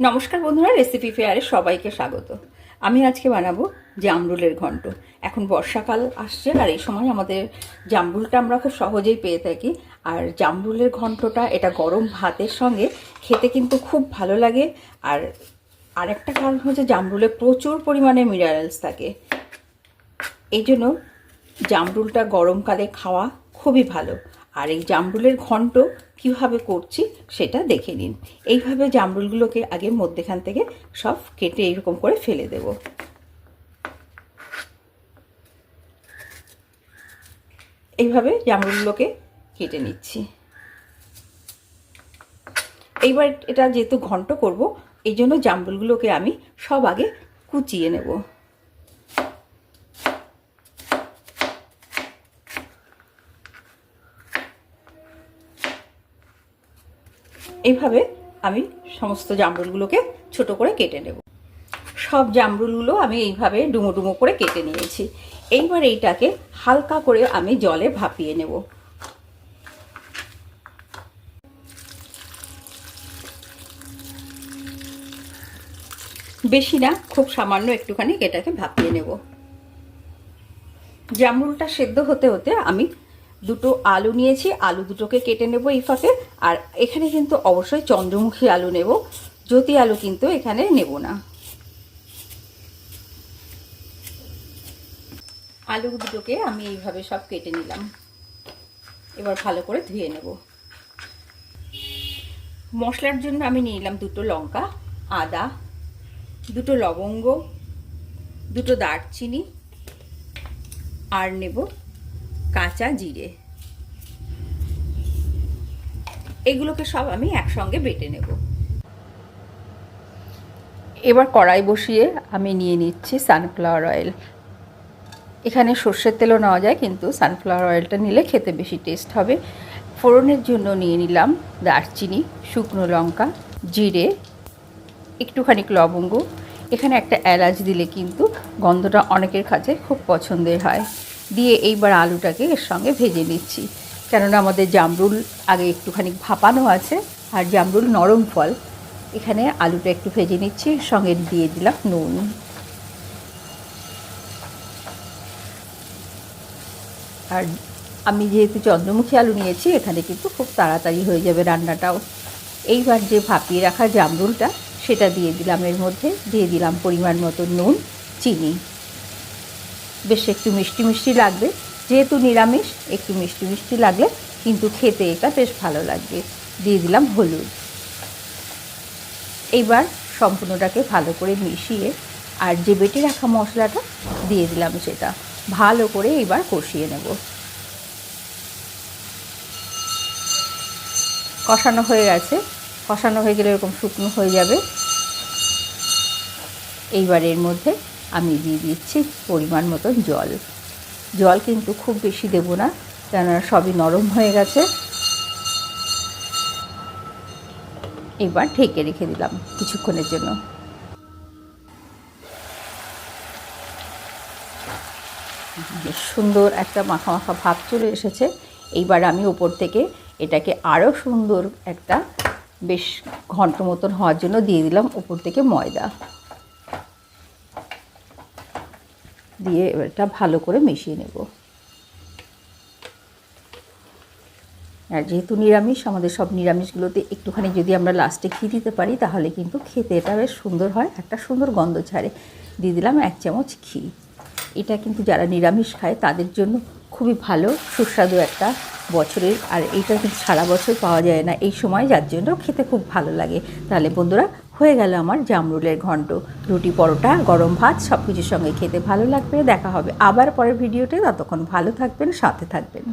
নমস্কার বন্ধুরা রেসিপি ফেয়ারে সবাইকে স্বাগত। আমি আজকে বানাবো জামরুলের ঘন্ট। এখন বর্ষাকাল আসছে আর এই সময় আমাদের জামরুলটা আমরা খুব সহজেই পেয়ে থাকি। আর জামরুলের ঘন্টটা, এটা গরম ভাতের সঙ্গে খেতে কিন্তু খুব ভালো লাগে। আর আরেকটা কারণ হচ্ছে জামরুলে প্রচুর পরিমাণে মিনারেলস থাকে। এই জন্য জামরুলটা গরমকালে খাওয়া খুবই ভালো। আর এই জামরুলের ঘন্ট কীভাবে করছি সেটা দেখে নিন। এইভাবে জামরুলগুলোকে আগে মধ্যেখান থেকে সব কেটে এরকম করে ফেলে দেব। এইভাবে জামরুলগুলোকে কেটে নিচ্ছি। এইবার এটা যেহেতু ঘন্ট করব, এই জন্য জামরুলগুলোকে আমি সব আগে কুচিয়ে নেব। এইভাবে আমি সমস্ত জামরুলগুলোকে ছোট করে কেটে নেব। সব জামরুলগুলো আমি এইভাবে ডুমো ডুমো করে কেটে নিয়েছি। এইবার এইটাকে হালকা করে আমি জলে ভাপিয়ে নেব। বেশি না, খুব সামান্য একটুখানি এটাকে ভাপিয়ে নেব। জামরুলটা সেদ্ধ হতে হতে আমি দুটো আলু নিয়েছি, আলু দুটোকে কেটে নেব এই ফাঁকে। আর এখানে কিন্তু অবশ্যই চন্দ্রমুখী আলু নেব, জ্যোতি আলু কিন্তু এখানে নেব না। আলু দুটোকে আমি এইভাবে সব কেটে নিলাম। এবার ভালো করে ধুয়ে নেব। মশলার জন্য আমি নিলাম দুটো লঙ্কা, আদা, দুটো লবঙ্গ, দুটো দারচিনি, আর নেব কাঁচা জিরে। এগুলোকে সব আমি একসঙ্গে বেটে নেব। এবার কড়াই বসিয়ে আমি নিয়ে নিচ্ছি সানফ্লাওয়ার অয়েল এখানে সর্ষের তেলও নেওয়া যায়, কিন্তু সানফ্লাওয়ার অয়েলটা নিলে খেতে বেশি টেস্ট হবে। ফোড়নের জন্য নিয়ে নিলাম দারচিনি, শুকনো লঙ্কা, জিরে, একটুখানি লবঙ্গ। এখানে একটা এলাচ দিলে কিন্তু গন্ধটা অনেকের কাছে খুব পছন্দের হয়। দিয়ে এইবার আলুটাকে এর সঙ্গে ভেজে নিচ্ছি। কেননা আমাদের জামরুল আগে একটুখানি ভাপানো আছে, আর জামরুল নরম ফল। এখানে আলুটা একটু ভেজে নিচ্ছি সঙ্গে দিয়ে দিলাম নুন। আর আমি যেহেতু চন্দ্রমুখী আলু নিয়েছি, এখানে কিন্তু খুব তাড়াতাড়ি হয়ে যাবে রান্নাটাও। এইবার যে ভাপিয়ে রাখা জামরুলটা, সেটা দিয়ে দিলাম এর মধ্যে। দিয়ে দিলাম পরিমাণ মতো নুন, চিনি। বেশ একটু মিষ্টি মিষ্টি লাগবে। যেহেতু নিরামিষ, একটু মিষ্টি মিষ্টি লাগলে কিন্তু খেতে এটা বেশ ভালো লাগবে। দিয়ে দিলাম হলুদ। এইবার সম্পূর্ণটাকে ভালো করে মিশিয়ে আর যে বেটে রাখা মশলাটা, দিয়ে দিলাম সেটা। ভালো করে এবার কষিয়ে নেব। কষানো হয়ে গেছে। কষানো হয়ে গেলে এরকম শুকনো হয়ে যাবে। এইবার এর মধ্যে আমি দিয়ে দিচ্ছি পরিমাণ মতো জল। জল কিন্তু খুব বেশি দেব না, কেননা সবই নরম হয়ে গেছে। এবার ঢেকে রেখে দিলাম কিছুক্ষণের জন্য। বেশ সুন্দর একটা মাখা মাখা ভাব চলে এসেছে। এইবার আমি ওপর থেকে এটাকে আরও সুন্দর একটা বেশ ঘন্ট মতন হওয়ার জন্য দিয়ে দিলাম ওপর থেকে ময়দা। দিয়ে এটা ভালো করে মিশিয়ে নেব। আর যেহেতু নিরামিষ, আমাদের সব নিরামিষগুলোতে একটুখানি যদি আমরা লাস্টে ঘি দিতে পারি, তাহলে কিন্তু খেতে এটা বেশ সুন্দর হয়, একটা সুন্দর গন্ধ ছাড়ে। দিয়ে দিলাম এক চামচ ঘি। এটা কিন্তু যারা নিরামিষ খায়, তাদের জন্য খুবই ভালো, সুস্বাদু একটা বছরের, আর এইটা কিন্তু সারা বছর পাওয়া যায় না এই সময়, যার জন্য খেতে খুব ভালো লাগে। তাহলে বন্ধুরা হয়ে গেল আমার জামরুলের ঘন্ট রুটি, পরোটা, গরম ভাত সব কিছুর সঙ্গে খেতে ভালো লাগবে। দেখা হবে আবার পরের ভিডিওতে। ততক্ষণ ভালো থাকবেন, সাথে থাকবেন।